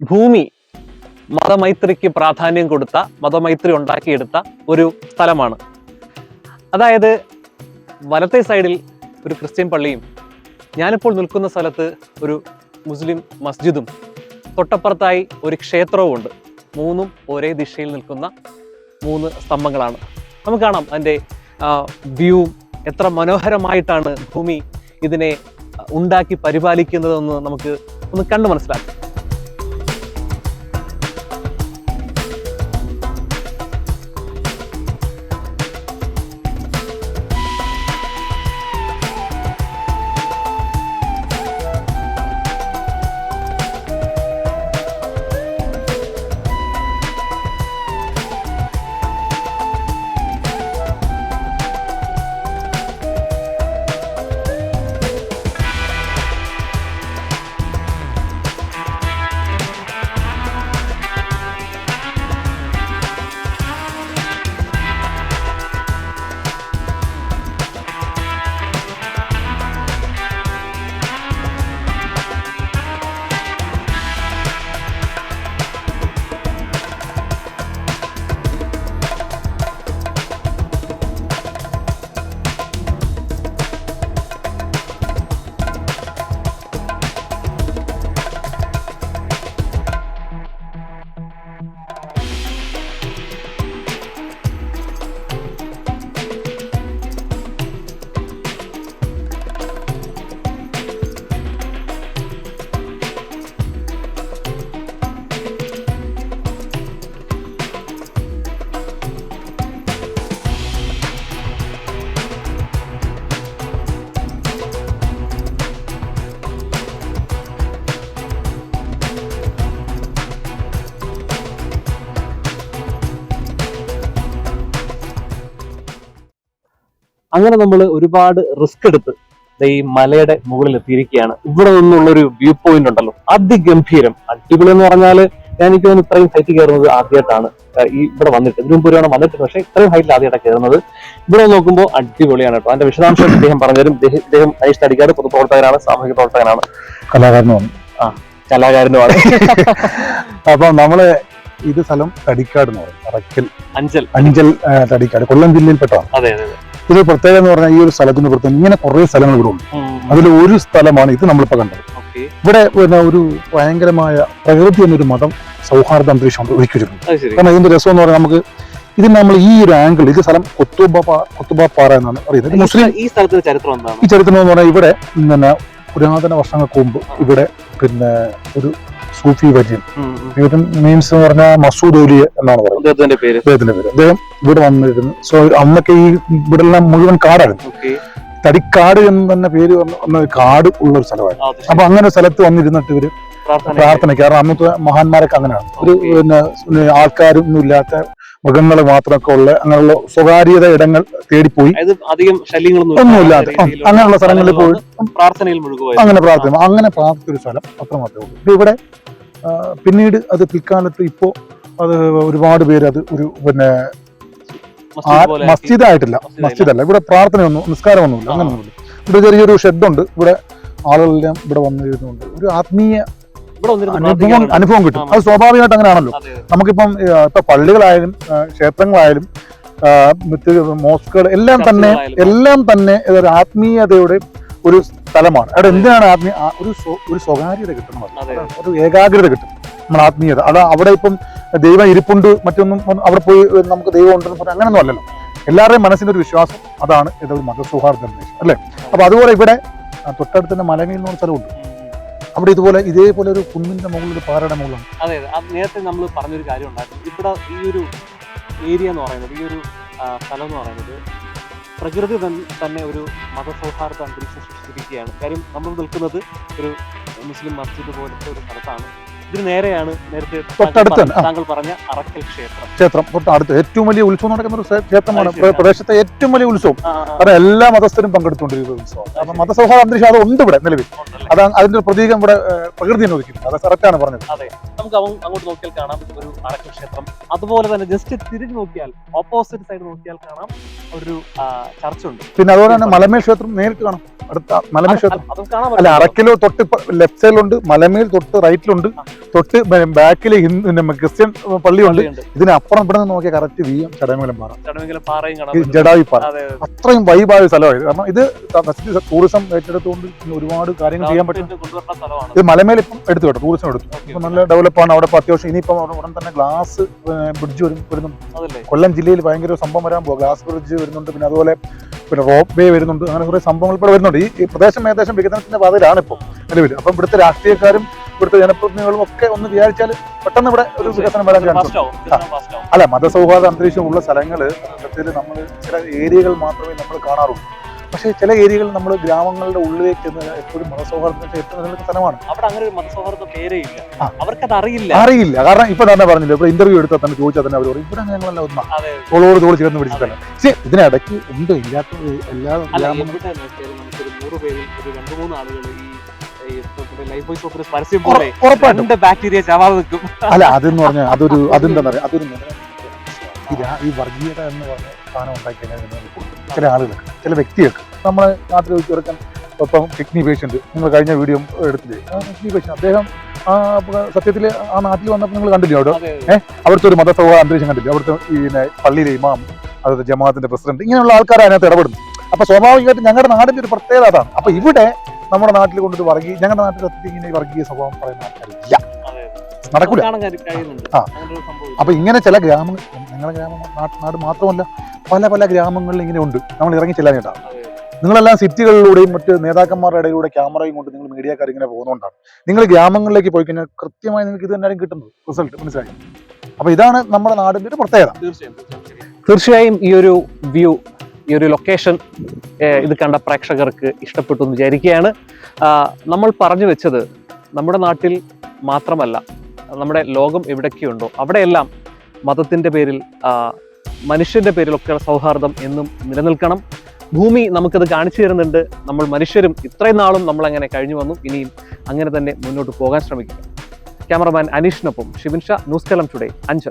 ഭൂമി മതമൈത്രിക്ക് പ്രാധാന്യം കൊടുത്ത മതമൈത്രി ഉണ്ടാക്കിയെടുത്ത ഒരു സ്ഥലമാണ്. അതായത് വലത്തെ സൈഡിൽ ഒരു ക്രിസ്ത്യൻ പള്ളിയും ഞാനിപ്പോൾ നിൽക്കുന്ന സ്ഥലത്ത് ഒരു മുസ്ലിം മസ്ജിദും തൊട്ടപ്പുറത്തായി ഒരു ക്ഷേത്രവും ഉണ്ട്. മൂന്നും ഒരേ ദിശയിൽ നിൽക്കുന്ന മൂന്ന് സ്തംഭങ്ങളാണ്. നമുക്ക് കാണാം അതിന്റെ വ്യൂ എത്ര മനോഹരമായിട്ടാണ് ഭൂമി ഇതിനെ ഉണ്ടാക്കി പരിപാലിക്കുന്നതെന്ന് നമുക്ക് ഒന്ന് കണ്ടു മനസ്സിലാക്കാം. അങ്ങനെ നമ്മൾ ഒരുപാട് റിസ്ക് എടുത്ത് ഈ മലയുടെ മുകളിൽ എത്തിയിരിക്കുകയാണ്. ഇവിടെ നിന്നുള്ള ഒരു വ്യൂ പോയിന്റ് ഉണ്ടല്ലോ. അതിഗംഭീരം. അടിപൊളി എന്ന് പറഞ്ഞാൽ ഞാൻ എനിക്ക് തോന്നുന്നു ഇത്രയും ഹൈറ്റ് കയറുന്നത് ആദ്യമായിട്ടാണ് ഈ ഇവിടെ വന്നിട്ട്. ഇതിനു മുമ്പ് വന്നിട്ട് പക്ഷേ ഇത്രയും ഹൈറ്റിൽ ആദ്യമായിട്ടാണ് കയറുന്നത്. ഇവിടെ നോക്കുമ്പോൾ അടിപൊളിയാണ് കേട്ടോ. അതിന്റെ വിശദാംശം ഇദ്ദേഹം പറഞ്ഞുതരും ഇദ്ദേഹം അനീഷ് തടിക്കാട് പൊതുപ്രവർത്തകനാണ് സാമൂഹിക പ്രവർത്തകനാണ്. കലാകാരനുമാണ്. ആ കലാകാരനുമാണ്. അപ്പൊ നമ്മൾ ഇത് സ്ഥലം തടിക്കാട് എന്ന് പറയും. അഞ്ചൽ. അഞ്ചൽ തടിക്കാട്. കൊല്ലം ജില്ലയിൽപ്പെട്ടതാണ്. അതെ അതെ അതെ. ഇത് പ്രത്യേകത എന്ന് പറഞ്ഞാൽ ഈ ഒരു സ്ഥലത്തിന് പുറത്ത് ഇങ്ങനെ കുറെ സ്ഥലങ്ങൾ ഇവിടെ ഉണ്ട്. അതിൽ ഒരു സ്ഥലമാണ് ഇത് നമ്മളിപ്പോ കണ്ടത്. ഇവിടെ പിന്നെ ഒരു ഭയങ്കരമായ പ്രകൃതി എന്നൊരു മതം സൗഹാർദ്ദ അന്തരീക്ഷം ഒരുക്കിയിട്ടുണ്ട് കാരണം ഇതിന്റെ രസം എന്ന് പറഞ്ഞാൽ നമുക്ക് ഇത് നമ്മൾ ഈ ഒരു ആംഗിൾ ഇത് സ്ഥലം കൊത്തുബ കൊത്തുബ പാറ എന്നാണ് അറിയുന്നത്. മുസ്ലിം ഈ സ്ഥലത്തിന്റെ ചരിത്രം എന്താണ്? ഈ ചരിത്രം എന്ന് പറഞ്ഞാൽ ഇവിടെ പിന്നെ പുരാതന വർഷങ്ങൾക്ക് മുമ്പ് ഇവിടെ പിന്നെ ഒരു സൂഫി വര്യൻ ഇവരും മീൻസ് എന്ന് പറഞ്ഞാൽ മസൂദ് ഒലിയ എന്നാണ് പറയുന്നത്. അദ്ദേഹത്തിന്റെ പേര്? അദ്ദേഹത്തിന്റെ പേര്. അദ്ദേഹം ഇവിടെ വന്നിരുന്നു. സോ അന്നൊക്കെ ഈ ഇവിടെ എല്ലാം മുഴുവൻ കാടായിരുന്നു. തടിക്കാട് എന്ന് തന്നെ പേര് വന്ന കാട് ഉള്ള ഒരു സ്ഥലമായിരുന്നു. അപ്പൊ അങ്ങനെ ഒരു സ്ഥലത്ത് വന്നിരുന്നിട്ട് ഇവർ പ്രാർത്ഥന കാരണം അന്നത്തെ മഹാന്മാരൊക്കെ അങ്ങനെയാണ്. ഒരു പിന്നെ ആൾക്കാരൊന്നും ഇല്ലാത്ത മൃഗങ്ങൾ മാത്രമൊക്കെ ഉള്ള അങ്ങനെയുള്ള സ്വകാര്യത ഇടങ്ങൾ തേടിപ്പോയി. ഒന്നുമില്ലാതെ അധികം അങ്ങനെയുള്ള സ്ഥലങ്ങളിൽ പോയി. പ്രാർത്ഥനയിൽ അങ്ങനെ പ്രാർത്ഥന അങ്ങനെ പ്രാർത്ഥിച്ച ഒരു സ്ഥലം അത്രമാത്രമേ ഉള്ളൂ. ഇപ്പൊ ഇവിടെ പിന്നീട് അത് പിൽക്കാലത്ത് ഇപ്പോ അത് ഒരുപാട് പേര് അത് ഒരു പിന്നെ മസ്ജിദ് ആയിട്ടില്ല മസ്ജിദ് മസ്ജിദ് അല്ല ഇവിടെ പ്രാർത്ഥനയൊന്നും നിസ്കാരമൊന്നുമില്ല. അങ്ങനെയൊന്നുമില്ല. ഇവിടെ ചെറിയൊരു ഷെഡുണ്ട്. ഇവിടെ ആളുകളെല്ലാം ഇവിടെ വന്നിരുന്നുണ്ട്. ഒരു ആത്മീയ അനുഭവം. അനുഭവം കിട്ടും. അത് സ്വാഭാവികമായിട്ട് അങ്ങനെയാണല്ലോ. നമുക്കിപ്പം ഇപ്പൊ പള്ളികളായാലും ക്ഷേത്രങ്ങളായാലും മോസ്കുകൾ എല്ലാം തന്നെ എല്ലാം തന്നെ ഇതൊരു ആത്മീയതയുടെ ഒരു സ്ഥലമാണ്. അവിടെ എന്തിനാണ് ആത്മീയ ഒരു ഒരു സ്വകാര്യത കിട്ടുന്നത് ഒരു ഏകാഗ്രത കിട്ടും നമ്മുടെ ആത്മീയത. അത് അവിടെ ഇപ്പം ദൈവം ഇരിപ്പുണ്ട് മറ്റൊന്നും അവിടെ പോയി നമുക്ക് ദൈവം ഉണ്ടെന്ന് പറഞ്ഞാൽ അങ്ങനെയൊന്നും അല്ലല്ലോ. എല്ലാവരുടെയും മനസ്സിന്റെ ഒരു വിശ്വാസം. അതാണ് ഇതൊരു മതസൗഹാർദ്ദ അല്ലേ? അപ്പൊ അതുപോലെ ഇവിടെ തൊട്ടടുത്തന്നെ തൊട്ടടുത്ത് തന്നെ മലമേൽ എന്ന് പറഞ്ഞ സ്ഥലമുണ്ട്. അവിടെ ഇതുപോലെ ഇതേപോലെ ഒരു കുന്നിന്റെ മുകളിൽ പാറയുടെ അതെ അതെ. അത് നേരത്തെ നമ്മൾ പറഞ്ഞൊരു കാര്യം ഉണ്ടായിരുന്നു. ഇവിടെ ഈ ഒരു ഏരിയ എന്ന് പറയുന്നത് ഈ ഒരു സ്ഥലം എന്ന് പറയുന്നത് പ്രകൃതി തന്നെ ഒരു മതസൗഹാർദ്ദ അന്തരീക്ഷം സൃഷ്ടിച്ചിരിക്കുകയാണ്. കാര്യം നമ്മൾ നിൽക്കുന്നത് ഒരു മുസ്ലിം മസ്ജിദ് പോലത്തെ ഒരു സ്ഥലത്താണ്. ഇതിന് നേരെയാണ് നേരത്തെ താങ്കൾ പറഞ്ഞ- തന്നെ, താങ്കൾ പറഞ്ഞ അറക്കൽ ക്ഷേത്രം. ക്ഷേത്രം. തൊട്ടടുത്ത് ഏറ്റവും വലിയ ഉത്സവം നടക്കുന്ന ഒരു ക്ഷേത്രമാണ്. പ്രദേശത്തെ ഏറ്റവും വലിയ ഉത്സവം. കാരണം എല്ലാ മതസ്ഥരും പങ്കെടുത്തുകൊണ്ടിരിക്കുന്ന ഉത്സവം കാരണം. മതസൗഹാർദ്ദ അന്തരീക്ഷം അത് ഉണ്ട് ഇവിടെ നിലവിൽ? അതാണ് അതിന്റെ പ്രതീകം ഇവിടെ പ്രകൃതി ഒതുക്കിയിട്ടുണ്ട് അത് കറക്റ്റാണ് പറഞ്ഞത്. അതെ. നമുക്ക് അങ്ങോട്ട് നോക്കിയാൽ കാണാം. ഒരു അറക്കൽ ക്ഷേത്രം. അതുപോലെ തന്നെ ജസ്റ്റ് തിരിഞ്ഞു നോക്കിയാൽ ഓപ്പോസിറ്റ് സൈഡ് നോക്കിയാൽ കാണാം ഒരു ചർച്ചുണ്ട്. പിന്നെ അതുപോലെ തന്നെ മലമേൽ ക്ഷേത്രം നേരിട്ട് കാണാം. അടുത്ത മലമേൽ അല്ല അറക്കിലോ തൊട്ട് ലെഫ്റ്റ് സൈഡിലുണ്ട് മലമേൽ തൊട്ട് റൈറ്റിലുണ്ട് തൊട്ട് ബാക്കിൽ ഹിന്ദു ക്രിസ്ത്യൻ പള്ളിയുണ്ട്. ഇതിനപ്പുറം ഇവിടെ നിന്ന് നോക്കിയാൽ കറക്റ്റ് വി എം ചടമേലം പാറ. ജഡാവി പാറ. അതെ അതെ. അത്രയും വൈബായ സ്ഥലമായത്. കാരണം ഇത് ടൂറിസം ഏറ്റെടുത്തുകൊണ്ട് ഒരുപാട് കാര്യങ്ങൾ ചെയ്യാൻ പറ്റും. ഇത് മലമേൽ ഇപ്പം എടുത്തു കേട്ടോ ടൂറിസം എടുത്തു. ഇപ്പൊ നല്ല ഡെവലപ്പാണ് അവിടെ അത്യാവശ്യം ഇനിയിപ്പം ഉടൻ തന്നെ ഗ്ലാസ് ബ്രിഡ്ജ് വരും വരുന്നുണ്ട്. കൊല്ലം ജില്ലയിൽ ഭയങ്കര സംഭവം വരാൻ പോകും ഗ്ലാസ് ബ്രിഡ്ജ് വരുന്നുണ്ട്. പിന്നെ അതുപോലെ പിന്നെ റോപ്പ് വേ വരുന്നുണ്ട്. അങ്ങനെ കുറെ സംഭവങ്ങൾ ഇപ്പോൾ വരുന്നുണ്ട്. ഈ- പ്രദേശം ഏകദേശം വികസനത്തിന്റെ പാതയിലാണ് ഇപ്പോൾ നിലവിൽ അപ്പം ഇവിടുത്തെ രാഷ്ട്രീയക്കാരും ഇവിടുത്തെ ജനപ്രതിനിധികളും ഒക്കെ ഒന്ന് വിചാരിച്ചാൽ പെട്ടെന്ന് ഇവിടെ ഒരു വികസനം വരാൻ ചാൻസ് അല്ല മതസൗഹാർദ്ദ അന്തരീക്ഷം ഉള്ള സ്ഥലങ്ങൾ സത്യത്തിൽ നമ്മൾ ചില ഏരിയകൾ മാത്രമേ നമ്മൾ കാണാറുള്ളൂ. പക്ഷേ ചില ഏരിയകൾ നമ്മൾ ഗ്രാമങ്ങളുടെ ഉള്ളിലേക്ക് ചെന്ന് എപ്പോഴും മതസൗഹാർദ്ദം ഏറ്റവും നല്ല സ്ഥലമാണ്. അവിടെ അങ്ങനെ ഒരു മതസൗഹാർദ്ദ പേരേ ഇല്ല. അവർക്കത് അറിയില്ല. അറിയില്ല. കാരണം ഇപ്പൊ തന്നെ പറഞ്ഞില്ല ഇപ്പൊ ഇന്റർവ്യൂ എടുത്താൽ തന്നെ ചോദിച്ചാൽ തന്നെ അവർ പറയും ഇവിടെ ഞങ്ങളെല്ലാം ഒന്നാ. തോളോട് തോൾ ചേർന്ന് പിടിച്ചിട്ടല്ല പക്ഷേ ഇതിനിടയ്ക്ക് ഉണ്ട് ഇല്ലാത്ത എല്ലാ അല്ല അതെന്ന് പറഞ്ഞാൽ അതൊരു അതെന്താ പറയാ അതൊരു ഈ വർഗീയത എന്ന് പറഞ്ഞ സാധനം ഉണ്ടാക്കി കഴിഞ്ഞാൽ കൊടുക്കും. ചില ആളുകൾക്ക് ചില വ്യക്തികൾക്ക് നമ്മളെ നാട്ടിൽ വെച്ച് ചെറുക്കൻ ഇപ്പം കിഡ്നി പേഷ്യന്റ് നിങ്ങൾ കഴിഞ്ഞ വീഡിയോ എടുത്തില്ലേ? കിഡ്നി പേഷ്യന്റ് അദ്ദേഹം ആ സത്യത്തിൽ ആ നാട്ടിൽ വന്നപ്പോൾ നിങ്ങൾ കണ്ടില്ലേ അവിടെ? ഏഹ് അവിടുത്തെ ഒരു മതസഭ അന്തരീക്ഷം കണ്ടില്ലേ? അവിടുത്തെ ഈ പിന്നെ പള്ളിയിലെ ഇമാം അതായത് ജമാഅത്തിന്റെ പ്രസിഡന്റ് ഇങ്ങനെയുള്ള ആൾക്കാർ അതിനകത്ത് ഇടപെടുന്നു. അപ്പൊ സ്വാഭാവികമായിട്ടും ഞങ്ങളുടെ നാടിന്റെ ഒരു പ്രത്യേകത അതാണ്. അപ്പൊ ഇവിടെ നമ്മുടെ നാട്ടിൽ കൊണ്ടൊരു വർഗീയ ഞങ്ങളുടെ നാട്ടിൽ ഇങ്ങനെ വർഗീയ സ്വഭാവം പറയുന്ന ആൾക്കാരില്ല. നടക്കൂല. ആ. അപ്പൊ ഇങ്ങനെ ചില ഗ്രാമങ്ങൾ നിങ്ങളുടെ ഗ്രാമം നാട് മാത്രമല്ല പല പല ഗ്രാമങ്ങളിൽ ഇങ്ങനെ ഉണ്ട്. നമ്മൾ ഇറങ്ങി ചെല്ലാനായിട്ടാണ് നിങ്ങളെല്ലാം സിറ്റികളിലൂടെയും മറ്റ് നേതാക്കന്മാരുടെ ഇടയിലൂടെ ക്യാമറയും കൊണ്ട് നിങ്ങൾ മീഡിയക്കാർ ഇങ്ങനെ പോകുന്നതുകൊണ്ടാണ്. നിങ്ങൾ ഗ്രാമങ്ങളിലേക്ക് പോയി കഴിഞ്ഞാൽ കൃത്യമായി നിങ്ങൾക്ക് ഇത് തന്നെയാണ് കിട്ടുന്നത്. റിസൾട്ട് മനസ്സിലായി? അപ്പൊ ഇതാണ് നമ്മുടെ നാടിന്റെ ഒരു പ്രത്യേകത. തീർച്ചയായും തീർച്ചയായും. തീർച്ചയായും ഈ ഒരു വ്യൂ ഈ ഒരു ലൊക്കേഷൻ ഇത് കണ്ട പ്രേക്ഷകർക്ക് ഇഷ്ടപ്പെട്ടു എന്ന് വിചാരിക്കുകയാണ്. നമ്മൾ പറഞ്ഞു വെച്ചത് നമ്മുടെ നാട്ടിൽ മാത്രമല്ല നമ്മുടെ ലോകം എവിടൊക്കെയുണ്ടോ അവിടെയെല്ലാം മതത്തിന്റെ പേരിൽ മനുഷ്യന്റെ പേരിലൊക്കെ സൗഹാർദ്ദം എന്നും നിലനിൽക്കണം. ഭൂമി നമുക്കത് കാണിച്ചു തരുന്നുണ്ട്. നമ്മൾ മനുഷ്യരും ഇത്രയും നാളും നമ്മൾ അങ്ങനെ കഴിഞ്ഞു വന്നു. ഇനിയും അങ്ങനെ തന്നെ മുന്നോട്ട് പോകാൻ ശ്രമിക്കുക. ക്യാമറമാൻ അനീഷിനൊപ്പം ഷിബിൻ ന്യൂസ് കലം ടുഡേ അഞ്ചൽ.